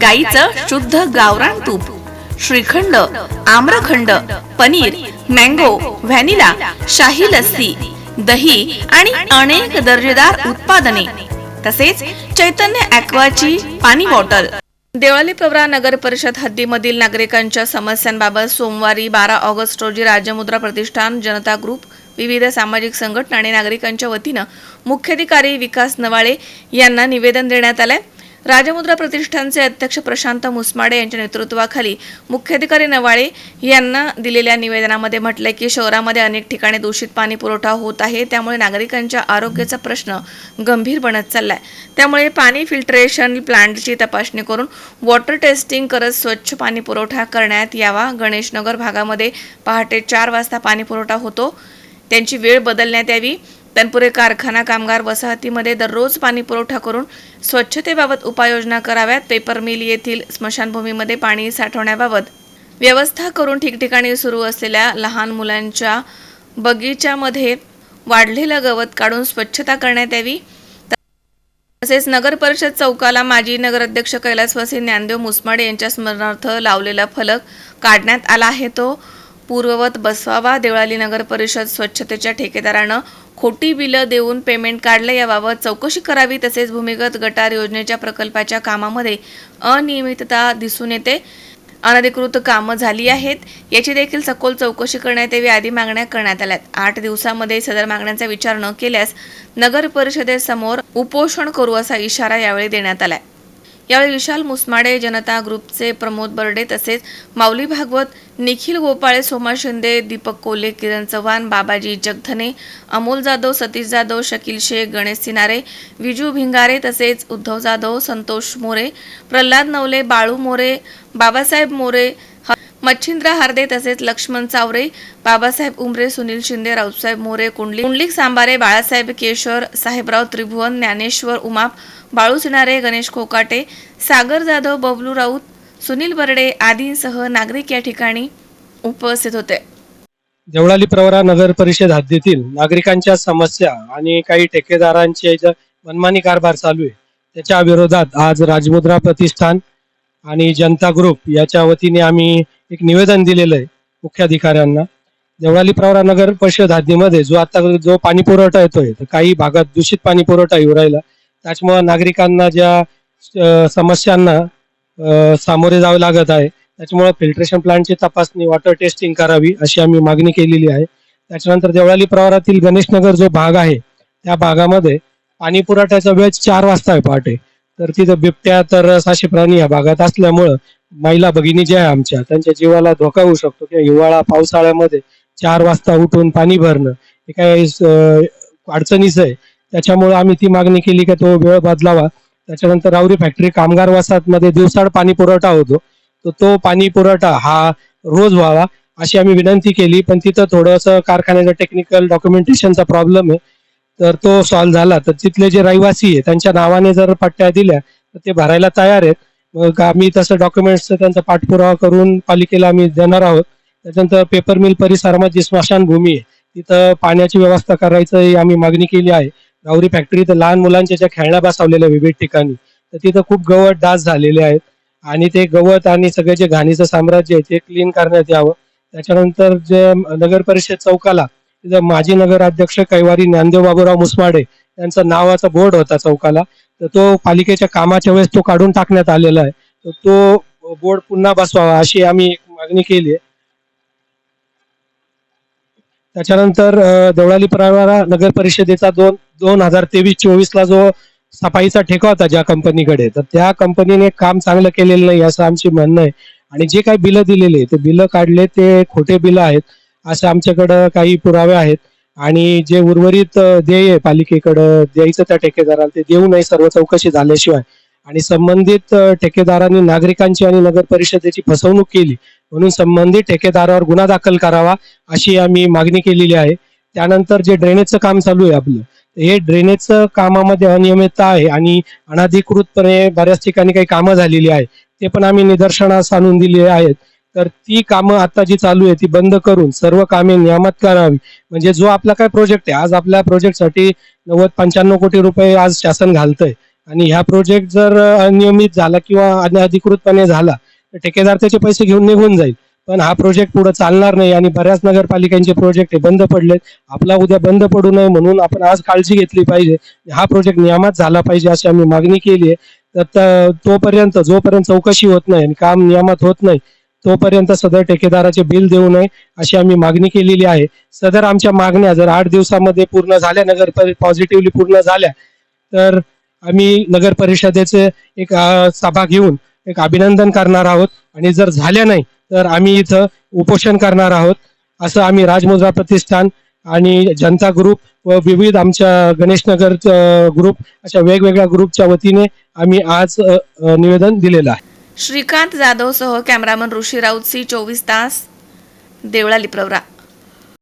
गाईचं शुद्ध गावरान तूप श्रीखंड आम्रखंड पनीर मँगो व्हॅनिला शाही लस्सी दही आणि अनेक दर्जेदार उत्पादने. तसेच चैतन्य ॲक्वाची पाणी बॉटल. देवळाली प्रवरा नगर परिषद हद्दीमधील नागरिकांच्या समस्यांबाबत सोमवारी बारा ऑगस्ट रोजी राजमुद्रा प्रतिष्ठान जनता ग्रुप विविध सामाजिक संघटना आणि नागरिकांच्या वतीनं मुख्याधिकारी विकास नवाळे यांना निवेदन देण्यात आलं राजमुद्रा प्रतिष्ठानचे अध्यक्ष प्रशांत मुसमाडे यांच्या नेतृत्वाखाली मुख्याधिकारी नवाळे यांना दिलेल्या निवेदनामध्ये म्हटलंय की शहरामध्ये अनेक ठिकाणी दूषित पाणी पुरवठा होत आहे. त्यामुळे नागरिकांच्या आरोग्याचा प्रश्न गंभीर बनत चाललाय. त्यामुळे पाणी फिल्टरेशन प्लांटची तपासणी करून वॉटर टेस्टिंग करत स्वच्छ पाणी पुरवठा करण्यात यावा. गणेशनगर भागामध्ये पहाटे चार वाजता पाणी पुरवठा होतो. त्यांची वेळ बदलण्यात यावी. तनपुरे कारखाना कामगार वसाहतीमध्ये दररोज पाणी पुरवठा करून स्वच्छतेबाबत उपाययोजना कराव्यात. पेपर मिल येथील स्मशानभूमीमध्ये पाणी साठवण्याबाबत व्यवस्था करून ठिकठिकाणी सुरू असलेल्या लहान मुलांच्या बगीच्यामध्ये वाढलेलं गवत काढून स्वच्छता करण्यात यावी. तसेच नगर परिषद चौकाला माजी नगराध्यक्ष कैलासवासी ज्ञानदेव मुसमाडे यांच्या स्मरणार्थ लावलेला फलक काढण्यात आला आहे. तो पूर्ववत बसवावा देवळाली नगर परिषद स्वच्छतेच्या ठेकेदारानं खोटी बिलं देऊन पेमेंट काढलं याबाबत चौकशी करावी तसेच भूमिगत गटार योजनेच्या प्रकल्पाच्या कामामध्ये अनियमितता दिसून येते. अनधिकृत कामं झाली आहेत. याची देखील सखोल चौकशी करण्यात यावी आदी मागण्या करण्यात आल्यात. आठ दिवसामध्ये सदर मागण्यांचा विचार न केल्यास नगर परिषदेसमोर उपोषण करू असा इशारा यावेळी देण्यात आलाय. यावेळी विशाल मुसमाडे जनता ग्रुपचे प्रमोद बर्डे तसेच माऊली भागवत निखिल गोपाळे सोमा शिंदे दीपक कोले किरण चव्हाण बाबाजी जगधने अमोल जाधव सतीश जाधव शकील शेख गणेश सिनारे विजू भिंगारे तसेच उद्धव जाधव संतोष मोरे प्रल्हाद नवले बाळू मोरे बाबासाहेब मोरे मच्छिंद्र हार्दे तसेच लक्ष्मण चावरे बाबासाहेब उमरे सुनील शिंदे राऊतसाहेब मोरे कुंडली कुंडलिक सांबारे बाळासाहेब केशर साहेबराव त्रिभुवन ज्ञानेश्वर उमाप बाळू सिनारे गणेश कोकाटे सागर जाधव बबलू राऊत सुनील बर्डे आदींसह नागरिक या ठिकाणी उपस्थित होते. देवळाली प्रवरा नगर परिषद हद्दीतील नागरिकांच्या समस्या आणि काही ठेकेदारांचे मनमानी कारभार चालू आहे त्याच्या विरोधात आज राजमुद्रा प्रतिष्ठान आणि जनता ग्रुप याच्या वतीने आम्ही एक निवेदन दिलेलं आहे मुख्याधिकाऱ्यांना. देवळाली प्रवरा नगर परिषद हद्दीमध्ये जो आता जो पाणी पुरवठा येतोय तर काही भागात दूषित पाणी पुरवठा येऊ राहिला. त्याच्यामुळे नागरिकांना ज्या समस्यांना सामोरे जावे लागत आहे त्याच्यामुळे फिल्ट्रेशन प्लांटची तपासणी वॉटर टेस्टिंग करावी अशी आम्ही मागणी केलेली आहे. त्याच्यानंतर देवळाली प्रवारातील गणेशनगर जो भाग आहे त्या भागामध्ये पाणी पुरवठ्याचा वेळ चार वाजता आहे पहाटे. तर तिथं बिबट्या तर साशे प्राणी या भागात असल्यामुळं महिला भगिनी ज्या आहे आमच्या त्यांच्या जीवाला धोका होऊ शकतो किंवा हिवाळा पावसाळ्यामध्ये चार वाजता उठून पाणी भरणं हे काही अडचणीच अडचणीचं आहे. त्याच्यामुळे आम्ही ती मागणी केली की तो वेळ बदलावा. त्याच्यानंतर रावरी फॅक्टरी कामगार वसाहतमध्ये दिवसाड पाणी पुरवठा होतो. तर तो पाणी पुरवठा हा रोज व्हावा अशी आम्ही विनंती केली. पण तिथं थोडंसं कारखान्याचा टेक्निकल डॉक्युमेंटेशनचा प्रॉब्लेम आहे. तर तो सॉल्व्ह झाला. तर तिथले जे रहिवासी आहे त्यांच्या नावाने जर पट्ट्या दिल्या तर ते भरायला तयार आहेत. मग आम्ही तसं डॉक्युमेंट्सचा त्यांचा पाठपुरावा करून पालिकेला आम्ही देणार आहोत. त्याच्यानंतर पेपर मिल परिसरामध्ये जी स्मशानभूमी आहे. तिथं पाण्याची व्यवस्था करायचं ही आम्ही मागणी केली आहे. गावरी फॅक्टरी तर लहान मुलांच्या ज्या खेळण्या बसवलेल्या विविध ठिकाणी तर तिथं खूप गवत डास झालेले आहेत. आणि ते गवत आणि सगळे जे घाणीचं साम्राज्य आहे ते क्लीन करण्यात यावं. त्याच्यानंतर जे नगर परिषद चौकाला तिथं माजी नगराध्यक्ष कैवारी ज्ञानदेव बाबूराव मुसमाडे त्यांचा नावाचा बोर्ड होता चौकाला तर तो पालिकेच्या कामाच्या वेळेस तो काढून टाकण्यात आलेला आहे. तर तो बोर्ड पुन्हा बसवावा अशी आम्ही मागणी केली आहे. त्याच्यानंतर देवळाली प्रवारा नगर परिषदेचा दोन दोन हजार तेवीस चोवीस ला जो सफाईचा ठेका होता ज्या कंपनीकडे तर त्या कंपनीने काम चांगलं केलेलं नाही असं आमची म्हणणं आहे. आणि जे काही बिलं दिलेले ते बिलं काढले ते खोटे बिलं आहेत असं आमच्याकडं काही पुरावे आहेत. आणि जे उर्वरित ध्येय आहे पालिकेकडं द्यायचं त्या ठेकेदाराला ते देऊ नये सर्व चौकशी झाल्याशिवाय. आणि संबंधित ठेकेदारांनी नागरिकांची आणि नगर परिषदेची फसवणूक केली म्हणून संबंधित ठेकेदारावर गुन्हा दाखल करावा अशी आम्ही मागणी केलेली आहे. त्यानंतर जे ड्रेनेजचं काम चालू आहे आपलं हे ड्रेनेजचं कामामध्ये अनियमितता आहे आणि अनधिकृतपणे बऱ्याच ठिकाणी काही कामं झालेली आहे ते पण आम्ही निदर्शनास आणून दिली आहेत. तर ती कामं आता जी चालू आहे ती बंद करून सर्व कामे नियमात करावी. म्हणजे जो आपला काय प्रोजेक्ट आहे आज आपल्या प्रोजेक्टसाठी नव्वद पंच्याण्णव कोटी रुपये आज शासन घालतंय. आणि ह्या प्रोजेक्ट जर अनियमित झाला किंवा अनधिकृतपणे झाला तर ठेकेदार त्याचे पैसे घेऊन निघून जाईल. पण हा प्रोजेक्ट पुढे चालणार नाही आणि बऱ्याच नगरपालिकांचे प्रोजेक्ट हे बंद पडलेत. आपला उद्या बंद पडू नये म्हणून आपण आज काळजी घेतली पाहिजे. हा प्रोजेक्ट नियमात झाला पाहिजे अशी आम्ही मागणी केली आहे. तर त- तोपर्यंत जोपर्यंत चौकशी होत नाही आणि काम नियमात होत नाही तोपर्यंत सदर ठेकेदाराचे बिल देऊ नये अशी आम्ही मागणी केलेली आहे. सदर आमच्या मागण्या जर आठ दिवसामध्ये पूर्ण झाल्या नगर पॉझिटिव्हली पूर्ण झाल्या तर आम्ही नगर परिषदेचे एक सभा घेऊन एक अभिनंदन करणार आहोत. आणि जर झाल्या नाही तर आम्ही इथं उपोषण करणार आहोत असं आम्ही राजमुद्रा प्रतिष्ठान आणि जनता ग्रुप व विविध आमच्या गणेशनगर ग्रुप अशा वेगवेगळ्या ग्रुपच्या वतीने आम्ही आज निवेदन दिलेलं आहे. श्रीकांत जाधवसह कॅमेरामन ऋषी राऊत सी चोवीस तास देवळाली प्रवरा.